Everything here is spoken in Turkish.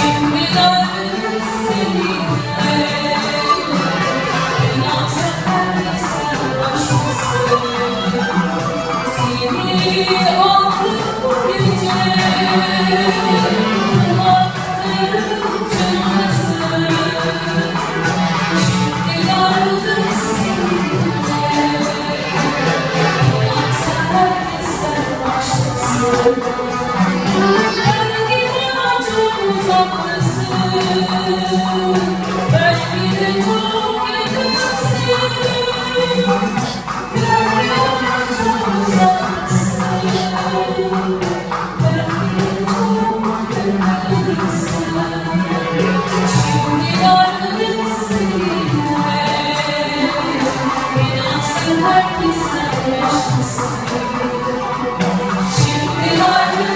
Şimdi dön seninle İnansın her Şimdi dargın